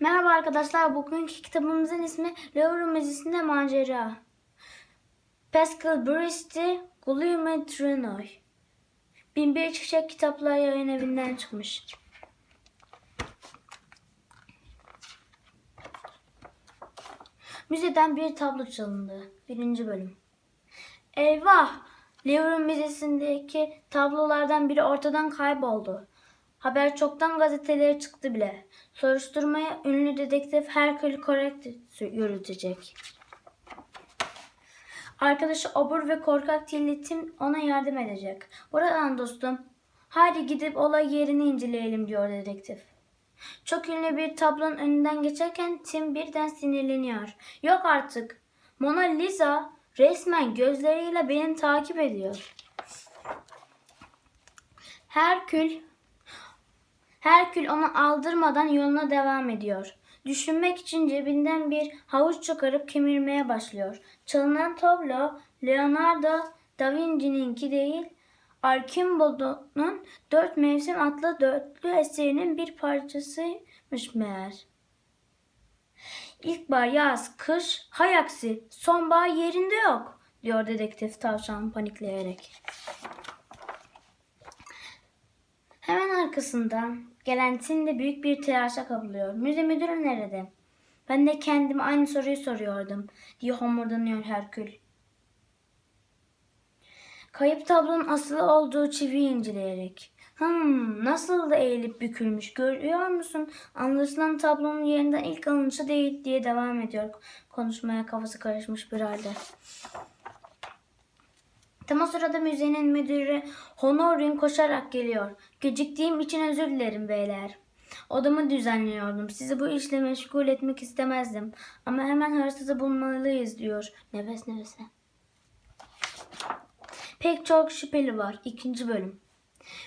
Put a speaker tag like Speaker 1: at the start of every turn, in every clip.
Speaker 1: Merhaba arkadaşlar. Bugünkü kitabımızın ismi Louvre Müzesi'nde Macera. Pascal Bristi, Guillaume Trenoy. Binbir Çiçek Kitaplar Yayın Evi'nden çıkmış. Müzeden bir tablo çalındı. Birinci bölüm. Eyvah! Louvre Müzesi'ndeki tablolardan biri ortadan kayboldu. Haber çoktan gazetelere çıktı bile. Soruşturmaya ünlü dedektif Hercule Correct yürütecek. Arkadaşı obur ve korkak Tilly Tim ona yardım edecek. Buradan dostum. Hadi gidip olay yerini inceleyelim diyor dedektif. Çok ünlü bir tablonun önünden geçerken Tim birden sinirleniyor. Yok artık. Mona Lisa resmen gözleriyle beni takip ediyor. Herkül Herkül onu aldırmadan yoluna devam ediyor. Düşünmek için cebinden bir havuç çıkarıp kemirmeye başlıyor. Çalınan tablo Leonardo da Vinci'ninki değil, Archimboldo'nun Dört Mevsim adlı dörtlü eserinin bir parçasıymış meğer. İlkbahar, yaz, kış, hay aksi, sonbahar yerinde yok, diyor dedektif tavşan panikleyerek. Hemen arkasından gelen Tim de büyük bir telaşa kapılıyor. Müze müdürü nerede? Ben de kendime aynı soruyu soruyordum diye homurdanıyor Herkül. Kayıp tablonun asılı olduğu çiviyi inceleyerek. Hmm, nasıl da eğilip bükülmüş görüyor musun? Anlaşılan tablonun yerinden ilk alınışı değil diye devam ediyor. Konuşmaya kafası karışmış bir halde. Tam o sırada müzenin müdürü Honorin koşarak geliyor. Geciktiğim için özür dilerim beyler. Odamı düzenliyordum. Sizi bu işle meşgul etmek istemezdim. Ama hemen hırsızı bulmalıyız diyor. Nefes nefese. Pek çok şüpheli var. İkinci bölüm.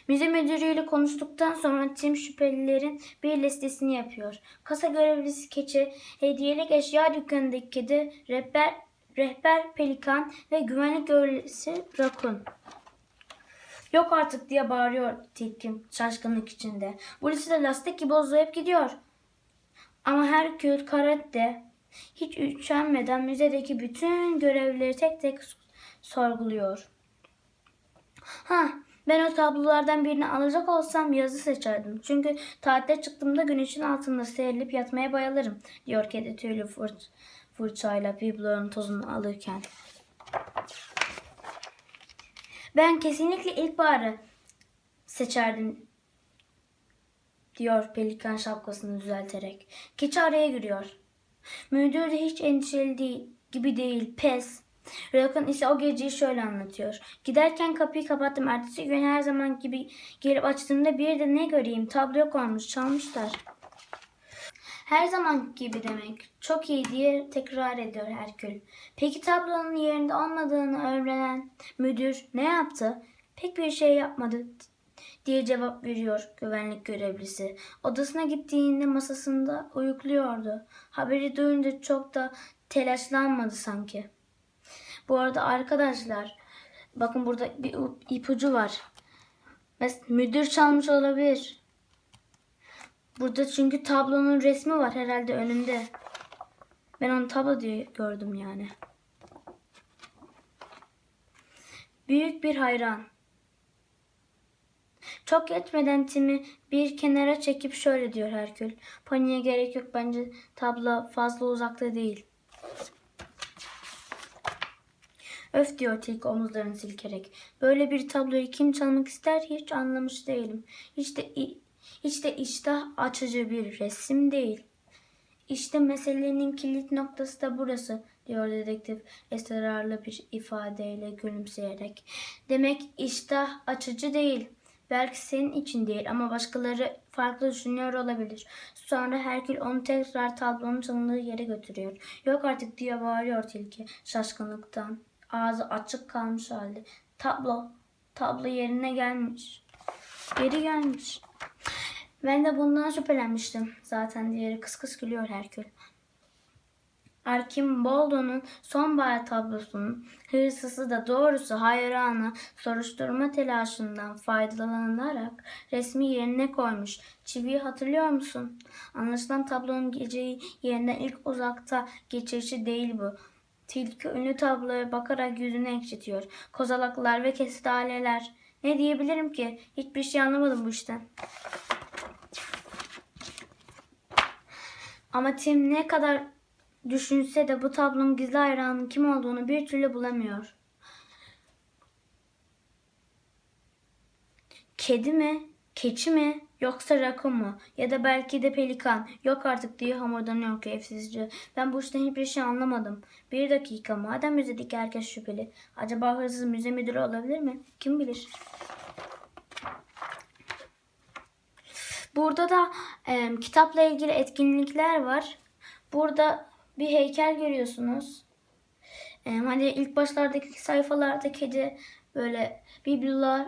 Speaker 1: Müze müdürüyle konuştuktan sonra Tim şüphelilerin bir listesini yapıyor. Kasa görevlisi keçi, hediyelik eşya dükkanındaki kedi, rehber rehber pelikan ve güvenlik görevlisi rakun. Yok artık diye bağırıyor Tilkim şaşkınlık içinde. Bu listede lastik gibi uzayıp gidiyor. Ama Herkül Karate hiç üşenmeden müzedeki bütün görevlileri tek tek sorguluyor. Ha, ben o tablolardan birini alacak olsam yazı seçerdim. Çünkü tatile çıktığımda güneşin altında seyredip yatmaya bayılırım, diyor kedi tüylü fırt fırçayla bibloların tozunu alırken. Ben kesinlikle ilkbaharı seçerdim diyor pelikan şapkasını düzelterek. Keçi araya giriyor. Müdür de hiç endişeli gibi değil, pes. Rakun ise o geceyi şöyle anlatıyor. Giderken kapıyı kapattım. Ertesi gün her zaman gibi gelip açtığımda bir de ne göreyim tablo yok olmuş çalmışlar. Her zaman gibi demek. Çok iyi diye tekrar ediyor Herkül. Peki tablonun yerinde olmadığını öğrenen müdür ne yaptı? Pek bir şey yapmadı diye cevap veriyor güvenlik görevlisi. Odasına gittiğinde masasında uyukluyordu. Haberi duyunca çok da telaşlanmadı sanki. Bu arada arkadaşlar bakın burada bir ipucu var. Mes müdür çalmış olabilir. Burada çünkü tablonun resmi var herhalde önünde. Ben onu tablo diye gördüm yani. Büyük bir hayran. Çok geçmeden Tim'i bir kenara çekip şöyle diyor Herkül. Paniğe gerek yok bence tablo fazla uzakta değil. Öf diyor Tilki omuzlarını silkerek. Böyle bir tabloyu kim çalmak ister hiç anlamış değilim. Hiç de, hiç de iştah açıcı bir resim değil. İşte meselenin kilit noktası da burası diyor dedektif esrarlı bir ifadeyle gülümseyerek. Demek iştah açıcı değil. Belki senin için değil ama başkaları farklı düşünüyor olabilir. Sonra Herkül onu tekrar tablonun çalındığı yere götürüyor. Yok artık diye bağırıyor tilki şaşkınlıktan. Ağzı açık kalmış halde. Tablo, tablo yerine gelmiş. Geri gelmiş. Ben de bundan şüphelenmiştim zaten diyerek kıs kıs gülüyor Herkül. Archimboldo'nun sonbahar tablosunun hırsızı da doğrusu hayranı soruşturma telaşından faydalanarak resmi yerine koymuş. Çiviyi hatırlıyor musun? Anlaşılan tablonun geceyi yerinden ilk uzakta geçirişi değil bu. Tilki ünlü tabloya bakarak yüzünü ekşitiyor. Kozalaklar ve kestaleler. Ne diyebilirim ki? Hiçbir şey anlamadım bu işten. Ama Tim ne kadar düşünse de bu tablonun gizli hayranının kim olduğunu bir türlü bulamıyor. Kedi mi? Keçi mi? Yoksa rakun mu? Ya da belki de pelikan. Yok artık diye hamurdanıyor keyifsizce. Ben bu işten hiçbir şey anlamadım. Bir dakika madem müzedeki herkes şüpheli. Acaba hırsız müze müdürü olabilir mi? Kim bilir? Burada da e, kitapla ilgili etkinlikler var. Burada bir heykel görüyorsunuz. E, hani ilk başlardaki sayfalarda kedi böyle biblolar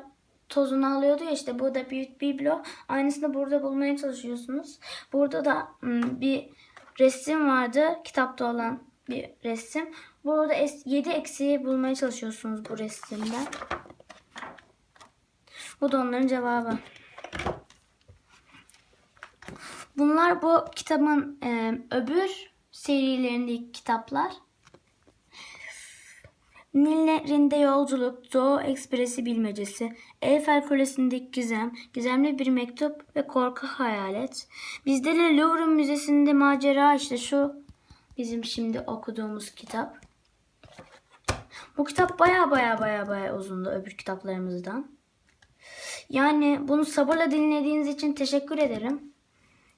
Speaker 1: tozunu alıyordu ya işte burada bir biblo. Aynısını burada bulmaya çalışıyorsunuz. Burada da bir resim vardı. Kitapta olan bir resim. Burada 7 eksiği bulmaya çalışıyorsunuz bu resimden. Bu da onların cevabı. Bunlar bu kitabın e, öbür serilerindeki kitaplar. Nil Nehri'nde yolculuk, Doğu Ekspresi bilmecesi, Eyfel Kulesi'ndeki gizem, gizemli bir mektup ve korku hayalet. Bizde de Louvre Müzesi'nde macera işte şu bizim şimdi okuduğumuz kitap. Bu kitap baya baya baya baya uzundu öbür kitaplarımızdan. Yani bunu sabırla dinlediğiniz için teşekkür ederim.